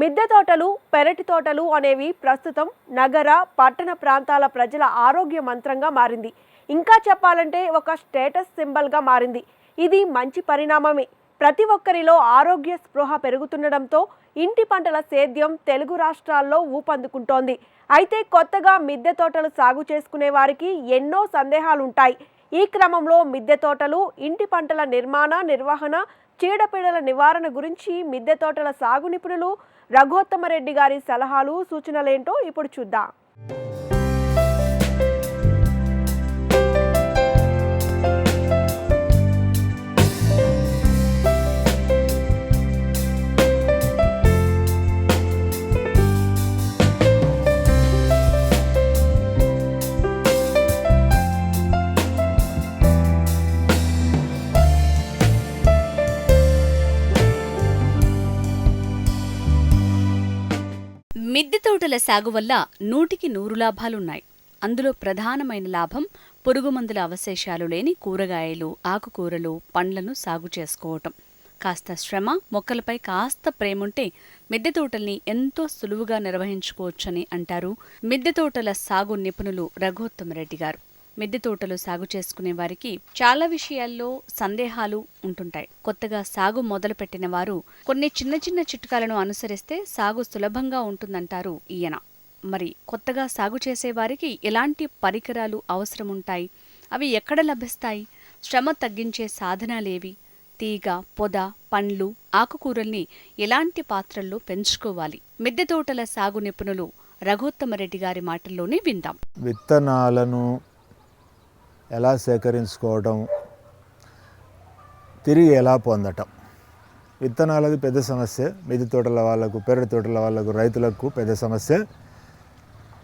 మిద్దె తోటలు పెరటి తోటలు అనేవి ప్రస్తుతం నగర పట్టణ ప్రాంతాల ప్రజల ఆరోగ్య మంత్రంగా మారింది. ఇంకా చెప్పాలంటే ఒక స్టేటస్ సింబల్గా మారింది. ఇది మంచి పరిణామమే. ప్రతి ఒక్కరిలో ఆరోగ్య స్పృహ పెరుగుతుండడంతో ఇంటి పంటల సేద్యం తెలుగు రాష్ట్రాల్లో ఊపందుకుంటోంది. అయితే కొత్తగా మిద్దె తోటలు సాగు చేసుకునే వారికి ఎన్నో సందేహాలుంటాయి. ఈ క్రమంలో మిద్దె తోటలు ఇంటి పంటల నిర్మాణ నిర్వహణ చీడపీడల నివారణ గురించి మిద్దె తోటల సాగు నిపుణులు రఘోత్తమరెడ్డి గారి సలహాలు సూచనలేంటో ఇప్పుడు చూద్దాం. తోటల సాగు వల్ల నూటికి నూరు లాభాలున్నాయి. అందులో ప్రధానమైన లాభం పురుగుమందుల అవశేషాలు లేని కూరగాయలు ఆకుకూరలు పండ్లను సాగు చేసుకోవటం. కాస్త శ్రమ మొక్కలపై కాస్త ప్రేముంటే మిద్దె తోటల్ని ఎంతో సులువుగా నిర్వహించుకోవచ్చని అంటారు మిద్దె తోటల సాగు నిపుణులు రఘోత్తమరెడ్డి గారు. మిద్దె తోటలు సాగు చేసుకునే వారికి చాలా విషయాల్లో సందేహాలు ఉంటుంటాయి. కొత్తగా సాగు మొదలుపెట్టిన వారు కొన్ని చిన్న చిన్న చిట్కాలను అనుసరిస్తే సాగు సులభంగా ఉంటుందంటారు ఈయన. మరి కొత్తగా సాగు చేసేవారికి ఎలాంటి పరికరాలు అవసరముంటాయి? అవి ఎక్కడ లభిస్తాయి? శ్రమ తగ్గించే సాధనాలేవి? తీగ పొద పండ్లు ఆకుకూరల్ని ఎలాంటి పాత్రల్లో పెంచుకోవాలి? మిద్దె తోటల సాగు నిపుణులు రఘోత్తమరెడ్డి గారి మాటల్లోనే విందాం. విత్తనాలను ఎలా సేకరించుకోవటం తిరిగి ఎలా పొందటం. విత్తనాలది పెద్ద సమస్య మిది తోటల వాళ్ళకు పెరటి తోటల వాళ్ళకు రైతులకు పెద్ద సమస్య.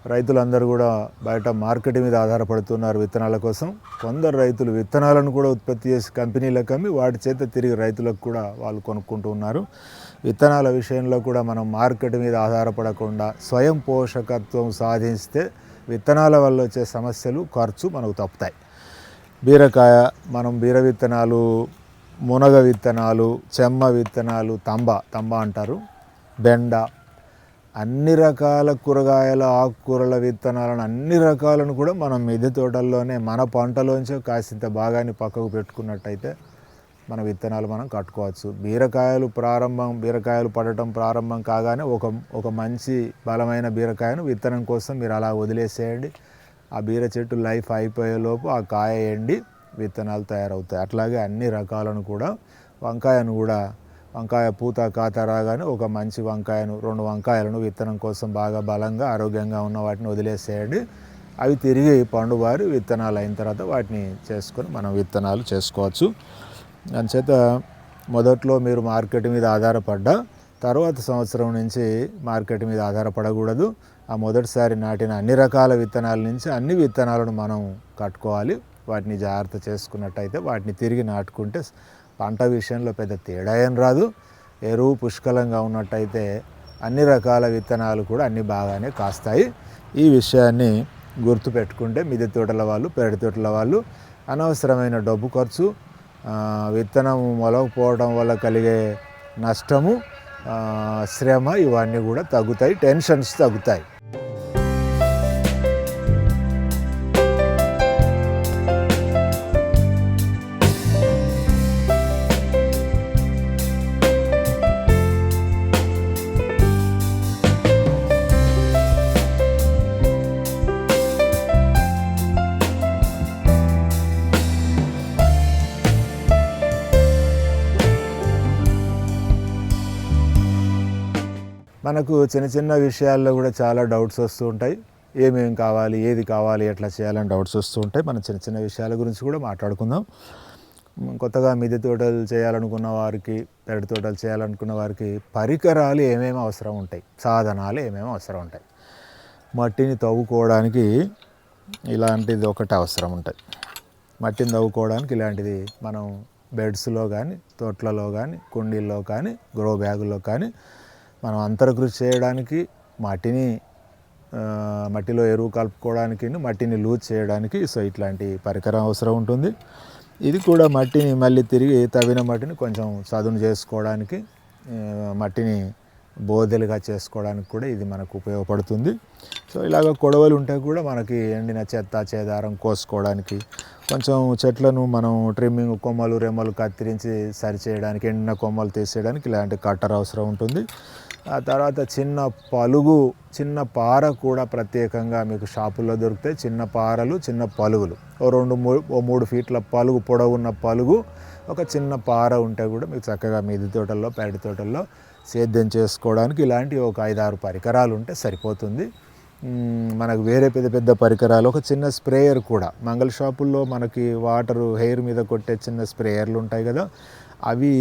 రైతులందరూ కూడా బయట మార్కెట్ మీద ఆధారపడుతున్నారు విత్తనాల కోసం. కొందరు రైతులు విత్తనాలను కూడా ఉత్పత్తి చేసి కంపెనీలకు అమ్మి వాటి చేత తిరిగి రైతులకు కూడా వాళ్ళు కొనుక్కుంటూ ఉన్నారు. విత్తనాల విషయంలో కూడా మనం మార్కెట్ మీద ఆధారపడకుండా స్వయం పోషకత్వం సాధిస్తే విత్తనాల వల్ల వచ్చే సమస్యలు ఖర్చు మనకు తప్పుతాయి. బీరకాయ మనం బీర విత్తనాలు మునగ విత్తనాలు చెమ్మ విత్తనాలు తంబ తంబ అంటారు బెండ అన్ని రకాల కూరగాయల ఆకుకూరల విత్తనాలను అన్ని రకాలను కూడా మనం మిద్దె తోటల్లోనే మన పంటలోంచే కాసింత భాగాన్ని పక్కకు పెట్టుకున్నట్టయితే మన విత్తనాలు మనం కట్టుకోవచ్చు. బీరకాయలు ప్రారంభం బీరకాయలు పడటం ప్రారంభం కాగానే ఒక ఒక మంచి బలమైన బీరకాయను విత్తనం కోసం మీరు అలా వదిలేసేయండి. ఆ బీర చెట్టు లైఫ్ అయిపోయేలోపు ఆ కాయ ఎండి విత్తనాలు తయారవుతాయి. అట్లాగే అన్ని రకాలను కూడా వంకాయను కూడా వంకాయ పూత కాత రాగానే ఒక మంచి వంకాయను రెండు వంకాయలను విత్తనం కోసం బాగా బలంగా ఆరోగ్యంగా ఉన్న వాటిని వదిలేసేయండి. అవి తిరిగి పండువారి విత్తనాలు అయిన తర్వాత వాటిని చేసుకొని మనం విత్తనాలు చేసుకోవచ్చు. అందుచేత మొదట్లో మీరు మార్కెట్ మీద ఆధారపడ్డా తర్వాత సంవత్సరం నుంచి మార్కెట్ మీద ఆధారపడకూడదు. ఆ మొదటిసారి నాటిన అన్ని రకాల విత్తనాల నుంచి అన్ని విత్తనాలను మనం కట్టుకోవాలి. వాటిని జాగ్రత్త చేసుకున్నట్టయితే వాటిని తిరిగి నాటుకుంటే పంట విషయంలో పెద్ద తేడా ఏం రాదు. ఎరువు పుష్కలంగా ఉన్నట్టయితే అన్ని రకాల విత్తనాలు కూడా అన్ని బాగానే కాస్తాయి. ఈ విషయాన్ని గుర్తుపెట్టుకుంటే మిద్దె తోటల వాళ్ళు పెరటి తోటల వాళ్ళు అనవసరమైన డబ్బు ఖర్చు విత్తనం మొలకపోవడం వల్ల కలిగే నష్టము శ్రమ ఇవన్నీ కూడా తగ్గుతాయి టెన్షన్స్ తగ్గుతాయి. మనకు చిన్న చిన్న విషయాల్లో కూడా చాలా డౌట్స్ వస్తూ ఉంటాయి. ఏమేమి కావాలి ఏది కావాలి ఎట్లా చేయాలని డౌట్స్ వస్తూ ఉంటాయి. మనం చిన్న చిన్న విషయాల గురించి కూడా మాట్లాడుకుందాం. కొత్తగా మిద్దె తోటలు చేయాలనుకున్న వారికి పెరటి తోటలు చేయాలనుకున్న వారికి పరికరాలు ఏమేమి అవసరం ఉంటాయి? సాధనాలు ఏమేమి అవసరం ఉంటాయి? మట్టిని తవ్వుకోవడానికి ఇలాంటిది ఒకటి అవసరం ఉంటుంది మట్టిని తవ్వుకోవడానికి ఇలాంటిది మనం బెడ్స్లో కానీ తోట్లలో కానీ కుండీల్లో కానీ గ్రో బ్యాగుల్లో కానీ మనం అంతర్కృషి చేయడానికి మట్టిని మట్టిలో ఎరువు కలుపుకోవడానికి మట్టిని లూజ్ చేయడానికి సో ఇట్లాంటి పరికరం అవసరం ఉంటుంది. ఇది కూడా మట్టిని మళ్ళీ తిరిగి తవ్విన మట్టిని కొంచెం చదును చేసుకోవడానికి మట్టిని బోదెలుగా చేసుకోవడానికి కూడా ఇది మనకు ఉపయోగపడుతుంది. సో ఇలాగ కొడవలు ఉంటే కూడా మనకి ఎండిన చెత్త చేదారం కోసుకోవడానికి కొంచెం చెట్లను మనం ట్రిమ్మింగ్ కొమ్మలు రెమ్మలు కత్తిరించి సరిచేయడానికి ఎండిన కొమ్మలు తీసేయడానికి ఇలాంటి కట్టర్ అవసరం ఉంటుంది. ఆ తర్వాత చిన్న పలుగు చిన్న పార కూడా ప్రత్యేకంగా మీకు షాపుల్లో దొరుకుతాయి. చిన్న పారలు చిన్న పలుగులు. ఓ రెండు ఓ మూడు ఫీట్ల పలుగు పొడవున్న పలుగు ఒక చిన్న పార ఉంటే కూడా మీకు చక్కగా మీది తోటల్లో పేడి తోటల్లో సేద్యం చేసుకోవడానికి ఇలాంటి ఒక ఐదారు పరికరాలు ఉంటే సరిపోతుంది. మనకు వేరే పెద్ద పెద్ద పరికరాలు ఒక చిన్న స్ప్రేయర్ కూడా. మంగళ షాపుల్లో మనకి వాటరు హెయిర్ మీద కొట్టే చిన్న స్ప్రేయర్లు ఉంటాయి కదా అవి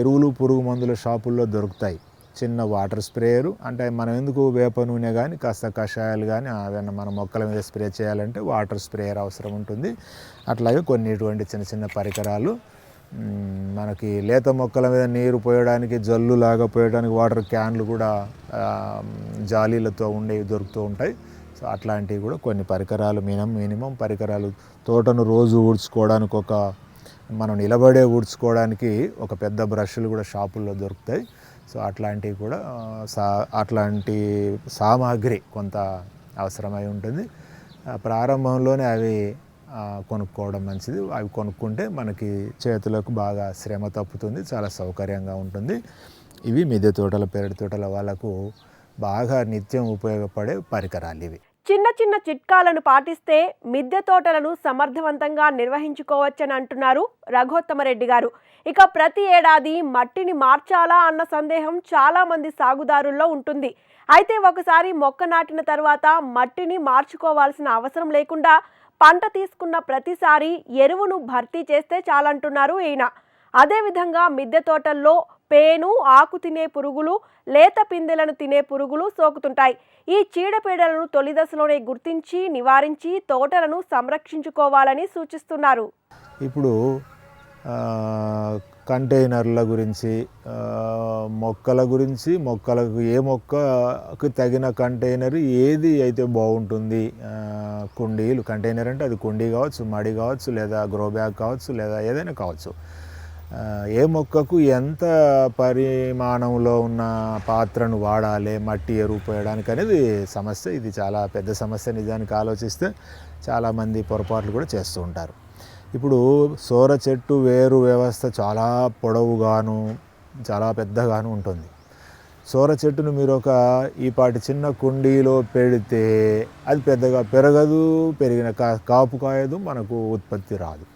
ఎరువులు పురుగు మందుల షాపుల్లో దొరుకుతాయి. చిన్న వాటర్ స్ప్రేయరు. అంటే మనం ఎందుకు వేప నూనె కానీ కాస్త కషాయాలు కానీ ఏదైనా మన మొక్కల మీద స్ప్రే చేయాలంటే వాటర్ స్ప్రేయర్ అవసరం ఉంటుంది. అట్లాగే కొన్ని ఇటువంటి చిన్న చిన్న పరికరాలు మనకి లేత మొక్కల మీద నీరు పోయడానికి జల్లులాగా పోయడానికి వాటర్ క్యాన్లు కూడా జాలీలతో ఉండేవి దొరుకుతూ ఉంటాయి. సో అట్లాంటివి కూడా కొన్ని పరికరాలు మినిమం మినిమం పరికరాలు. తోటను రోజు ఊడ్చుకోవడానికి ఒక మనం నిలబడే ఊడ్చుకోవడానికి ఒక పెద్ద బ్రష్లు కూడా షాపుల్లో దొరుకుతాయి. సో అట్లాంటివి కూడా సా అట్లాంటి సామాగ్రి కొంత అవసరమై ఉంటుంది. ప్రారంభంలోనే అవి కొనుక్కోవడం మంచిది. అవి కొనుక్కుంటే మనకి చేతులకు బాగా శ్రమ తప్పుతుంది చాలా సౌకర్యంగా ఉంటుంది. ఇవి మిద్దె తోటల పెరటి తోటల వాళ్ళకు బాగా నిత్యం ఉపయోగపడే పరికరాలు ఇవి. చిన్న చిన్న చిట్కాలను పాటిస్తే మిద్దె తోటలను సమర్థవంతంగా నిర్వహించుకోవచ్చని అంటున్నారు రఘోత్తమరెడ్డి గారు. ఇక ప్రతి ఏడాది మట్టిని మార్చాలా అన్న సందేహం చాలా మంది సాగుదారుల్లో ఉంటుంది. అయితే ఒకసారి మొక్క నాటిన తర్వాత మట్టిని మార్చుకోవాల్సిన అవసరం లేకుండా పంట తీసుకున్న ప్రతిసారి ఎరువును భర్తీ చేస్తే చాలంటున్నారు ఈయన. అదేవిధంగా మిద్దె తోటల్లో పేను ఆకు తినే పురుగులు లేత పిందెలను తినే పురుగులు సోకుతుంటాయి. ఈ చీడపీడలను తొలి దశలోనే గుర్తించి నివారించి తోటలను సంరక్షించుకోవాలని సూచిస్తున్నారు. ఇప్పుడు కంటైనర్ల గురించి మొక్కల గురించి మొక్కలకు ఏ మొక్కకు తగిన కంటైనర్ ఏది అయితే బాగుంటుంది కుండీలు కంటైనర్ అంటే అది కుండీ కావచ్చు మడి కావచ్చు లేదా గ్రో బ్యాగ్ కావచ్చు లేదా ఏదైనా కావచ్చు. ఏ మొక్కకు ఎంత పరిమాణంలో ఉన్న పాత్రను వాడాలి మట్టి ఎరువు పోయడానికి అనేది సమస్య. ఇది చాలా పెద్ద సమస్య నిజానికి ఆలోచిస్తే చాలామంది పొరపాట్లు కూడా చేస్తూ ఉంటారు. ఇప్పుడు సోర చెట్టు వేరు వ్యవస్థ చాలా పొడవుగాను చాలా పెద్దగాను ఉంటుంది. సోర చెట్టును మీరు ఒక ఈపాటి చిన్న కుండీలో పెడితే అది పెద్దగా పెరగదు పెరిగిన కా కాపు కాయదు మనకు ఉత్పత్తి రాదు.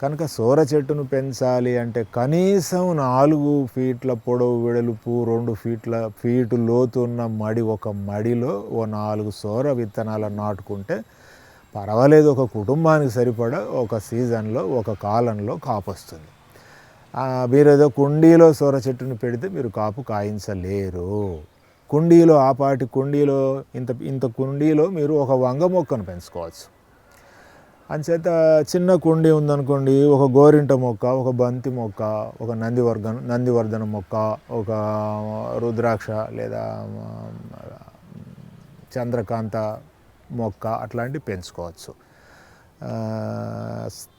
కనుక సోర చెట్టును పెంచాలి అంటే కనీసం నాలుగు ఫీట్ల పొడవు వెడల్పు రెండు ఫీట్ల ఫీటు లోతు ఉన్న మడి ఒక మడిలో ఓ నాలుగు సోర విత్తనాలు నాటుకుంటే పర్వాలేదు ఒక కుటుంబానికి సరిపడా ఒక సీజన్లో ఒక కాలంలో కాపు వస్తుంది మీరు ఏదో కుండీలో సోర చెట్టుని పెడితే మీరు కాపు కాయించలేరు. కుండీలో ఆపాటి కుండీలో ఇంత ఇంత కుండీలో మీరు ఒక వంగ మొక్కను పెంచుకోవచ్చు. అంచేత చిన్న కుండీ ఉందనుకోండి ఒక గోరింట మొక్క ఒక బంతి మొక్క ఒక నందివర్ధన నందివర్ధన మొక్క ఒక రుద్రాక్ష లేదా చంద్రకాంత మొక్క అట్లాంటివి పెంచుకోవచ్చు.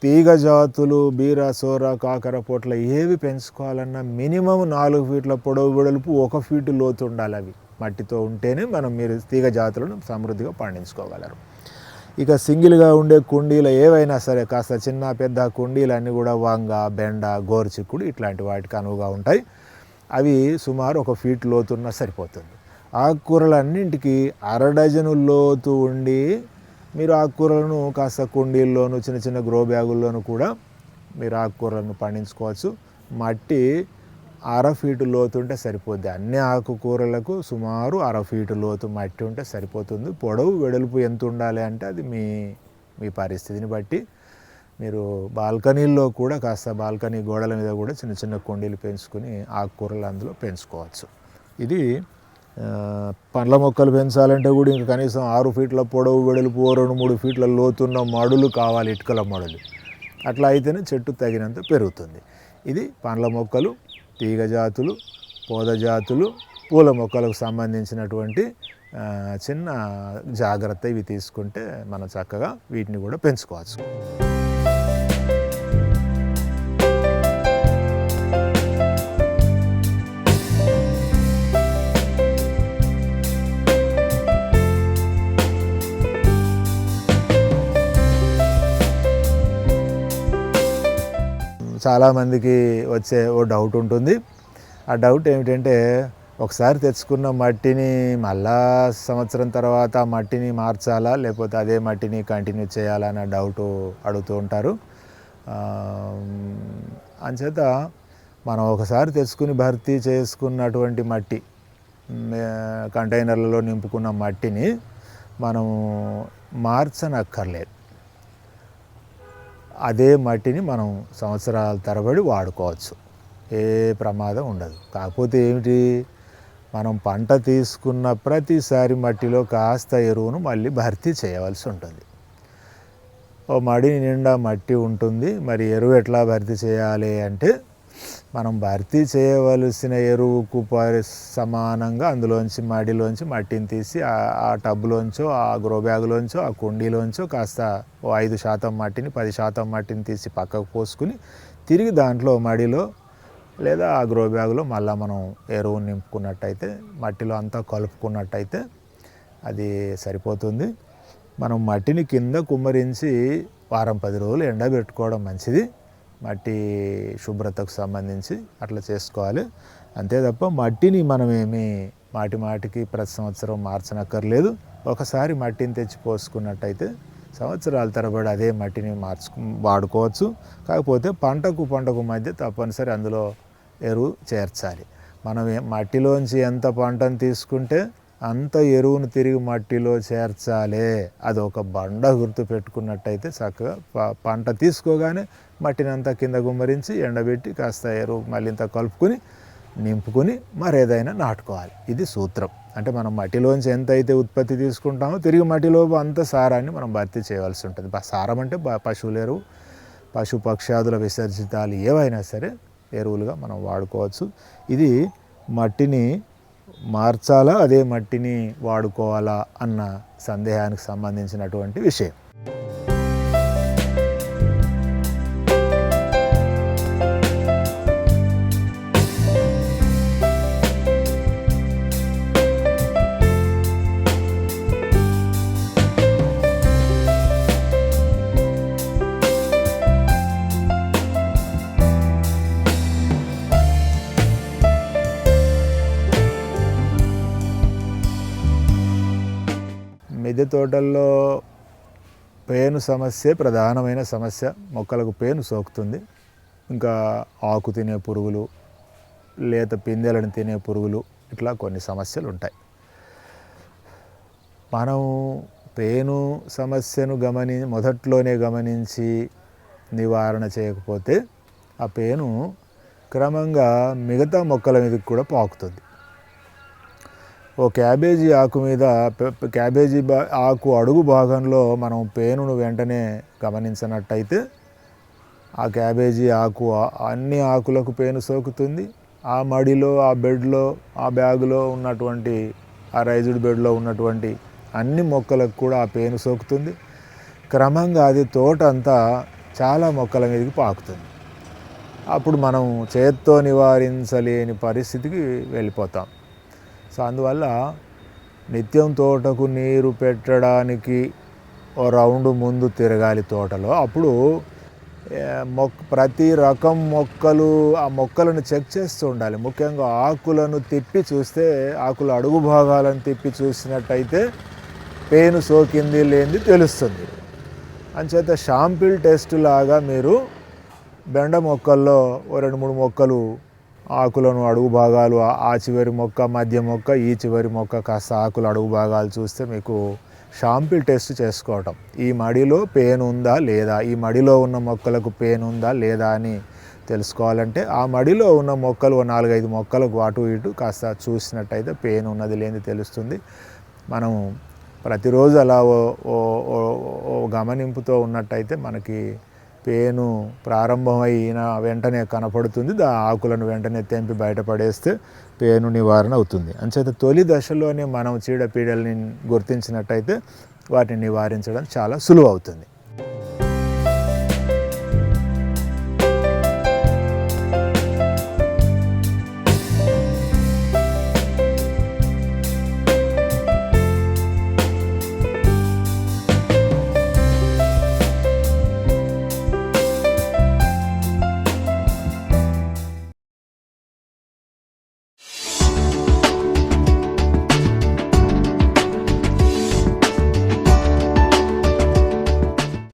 తీగ జాతులు బీర సోర కాకర పొట్ల ఏవి పెంచుకోవాలన్నా మినిమం నాలుగు ఫీట్ల పొడవు వెడల్పు ఒక ఫీటు లోతు ఉండాలి అవి. మట్టితో ఉంటేనే మనం మీరు తీగ జాతులను సమృద్ధిగా పండించుకోగలరు. ఇక సింగిల్గా ఉండే కుండీలు ఏవైనా సరే కాస్త చిన్న పెద్ద కుండీలు అన్నీ కూడా వంగ బెండ గోరుచిక్కుడు ఇట్లాంటి వాటికి అనువుగా ఉంటాయి. అవి సుమారు ఒక ఫీట్ లోతున్నా సరిపోతుంది. ఆకుకూరలన్నింటికి అర డజను లోతు ఉండి మీరు ఆకుకూరలను కాస్త కుండీల్లోనూ చిన్న చిన్న గ్రో బ్యాగుల్లోనూ కూడా మీరు ఆకుకూరలను పండించుకోవచ్చు. మట్టి అర ఫీటు లోతు ఉంటే సరిపోద్ది. అన్ని ఆకుకూరలకు సుమారు అర ఫీటు లోతు మట్టి ఉంటే సరిపోతుంది. పొడవు వెడల్పు ఎంత ఉండాలి అంటే అది మీ మీ పరిస్థితిని బట్టి. మీరు బాల్కనీల్లో కూడా కాస్త బాల్కనీ గోడల మీద కూడా చిన్న చిన్న కొండీలు పెంచుకొని ఆకుకూరలు అందులో పెంచుకోవచ్చు. ఇది పండ్ల మొక్కలు పెంచాలంటే కూడా ఇంకా కనీసం ఆరు ఫీట్ల పొడవు వెడల్పు ఓ రెండు మూడు ఫీట్ల లోతున్న మడులు కావాలి ఇటుకల మడులు. అట్లా అయితేనే చెట్టు తగినంత పెరుగుతుంది. ఇది పండ్ల మొక్కలు తీగ జాతులు పోద జాతులు పూల మొక్కలకు సంబంధించినటువంటి చిన్న జాగ్రత్త ఇవి తీసుకుంటే మనం చక్కగా వీటిని కూడా పెంచుకోవచ్చు. చాలామందికి వచ్చే ఓ డౌట్ ఉంటుంది. ఆ డౌట్ ఏమిటంటే ఒకసారి తెచ్చుకున్న మట్టిని మళ్ళా సంవత్సరం తర్వాత ఆ మట్టిని మార్చాలా? లేకపోతే అదే మట్టిని కంటిన్యూ చేయాలా అన్న డౌట్ అడుగుతూ ఉంటారు. అంచేత మనం ఒకసారి తెచ్చుకుని భర్తీ చేసుకున్నటువంటి మట్టి కంటైనర్లలో నింపుకున్న మట్టిని మనం మార్చనక్కర్లేదు. అదే మట్టిని మనం సంవత్సరాల తరబడి వాడుకోవచ్చు. ఏ ప్రమాదం ఉండదు. కాకపోతే ఏమిటి? మనం పంట తీసుకున్న ప్రతిసారి మట్టిలో కాస్త ఎరువును మళ్ళీ భర్తీ చేయవలసి ఉంటుంది. ఓ మడి నిండా మట్టి ఉంటుంది. మరి ఎరువు ఎట్లా భర్తీ చేయాలి అంటే మనం భర్తీ చేయవలసిన ఎరువుకు పరి సమానంగా అందులోంచి మడిలోంచి మట్టిని తీసి ఆ- టబ్లోంచో ఆ గ్రో బ్యాగ్లోంచో ఆ కుండీలోంచో కాస్త ఓ ఐదు శాతం మట్టిని పది శాతం మట్టిని తీసి పక్కకు పోసుకుని తిరిగి దాంట్లో మడిలో లేదా ఆ గ్రో బ్యాగులో మళ్ళీ మనం ఎరువు నింపుకున్నట్టయితే మట్టిలో అంతా కలుపుకున్నట్టయితే అది సరిపోతుంది. మనం మట్టిని కింద కుమ్మరించి వారం పది రోజులు ఎండబెట్టుకోవడం మంచిది. మట్టి శుభ్రతకు సంబంధించి అట్లా చేసుకోవాలి. అంతే తప్ప మట్టిని మనం ఏమి మాటి మాటికి ప్రతి సంవత్సరం మార్చనక్కర్లేదు. ఒకసారి మట్టిని తెచ్చి పోసుకున్నట్టయితే సంవత్సరాల తరబడి అదే మట్టిని మార్చుకు వాడుకోవచ్చు. కాకపోతే పంటకు పంటకు మధ్య తప్పనిసరి అందులో ఎరువు చేర్చాలి. మనం మట్టిలోంచి ఎంత పంటను తీసుకుంటే అంత ఎరువును తిరిగి మట్టిలో చేర్చాలి. అది ఒక బండ గుర్తు పెట్టుకున్నట్టయితే చక్కగా పంట తీసుకోగానే మట్టిని అంతా కింద గుమ్మరించి ఎండబెట్టి కాస్త ఎరువు మళ్ళీ ఇంత కలుపుకొని నింపుకొని మరేదైనా నాటుకోవాలి. ఇది సూత్రం. అంటే మనం మట్టిలోంచి ఎంత అయితే ఉత్పత్తి తీసుకుంటామో తిరిగి మట్టిలో అంత సారాన్ని మనం భర్తీ చేయవలసి ఉంటుంది. సారం అంటే పశువుల ఎరువు పశు పక్షాదుల విసర్జితాలు ఏవైనా సరే ఎరువులుగా మనం వాడుకోవచ్చు. ఇది మట్టిని మార్చాలా అదే మట్టిని వాడుకోవాలా అన్న సందేహానికి సంబంధించినటువంటి విషయం. మిద్దె తోటల్లో పేను సమస్య ప్రధానమైన సమస్య. మొక్కలకు పేను సోకుతుంది. ఇంకా ఆకు తినే పురుగులు లేత పిందెలను తినే పురుగులు ఇట్లా కొన్ని సమస్యలు ఉంటాయి. మనం పేను సమస్యను గమని మొదట్లోనే గమనించి నివారణ చేయకపోతే ఆ పేను క్రమంగా మిగతా మొక్కల మీదకి కూడా పాకుతుంది. ఓ క్యాబేజీ ఆకు మీద క్యాబేజీ ఆకు అడుగు భాగంలో మనం పేనును వెంటనే గమనించినట్టయితే ఆ క్యాబేజీ ఆకు అన్ని ఆకులకు పేను సోకుతుంది. ఆ మడిలో ఆ బెడ్లో ఆ బ్యాగులో ఉన్నటువంటి ఆ రైజుడ్ బెడ్లో ఉన్నటువంటి అన్ని మొక్కలకు కూడా ఆ పేను సోకుతుంది. క్రమంగా అది తోట అంతా చాలా మొక్కల మీదకి పాకుతుంది. అప్పుడు మనం చేత్తో నివారించలేని పరిస్థితికి వెళ్ళిపోతాం. సో అందువల్ల నిత్యం తోటకు నీరు పెట్టడానికి ఓ రౌండ్ ముందు తిరగాలి తోటలో. అప్పుడు మొక్క ప్రతి రకం మొక్కలు ఆ మొక్కలను చెక్ చేస్తూ ఉండాలి. ముఖ్యంగా ఆకులను తిప్పి చూస్తే ఆకుల అడుగు భాగాలను తిప్పి చూసినట్టయితే పెయిన్ సోకింది లేనిది తెలుస్తుంది. అంచేత షాంపిల్ టెస్ట్ లాగా మీరు బెండ మొక్కల్లో ఓ రెండు మూడు మొక్కలు ఆకులను అడుగు భాగాలు ఆ- చివరి మొక్క మధ్య మొక్క ఈ చివరి మొక్క కాస్త ఆకులు అడుగు భాగాలు చూస్తే మీకు షాంపిల్ టెస్ట్ చేసుకోవటం. ఈ మడిలో పేను ఉందా లేదా? ఈ మడిలో ఉన్న మొక్కలకు పేను ఉందా లేదా అని తెలుసుకోవాలంటే ఆ మడిలో ఉన్న మొక్కలు నాలుగైదు మొక్కలకు అటు ఇటు కాస్త చూసినట్టయితే పెయిన్ ఉన్నది లేనిది తెలుస్తుంది. మనం ప్రతిరోజు అలా ఓ గమనింపుతో ఉన్నట్టయితే మనకి పేను ప్రారంభమైన వెంటనే కనపడుతుంది. దా ఆకులను వెంటనే తెంపి బయటపడేస్తే పేను నివారణ అవుతుంది. అంచేత తొలి దశలోనే మనం చీడపీడల్ని గుర్తించినట్టయితే వాటిని నివారించడం చాలా సులువు అవుతుంది.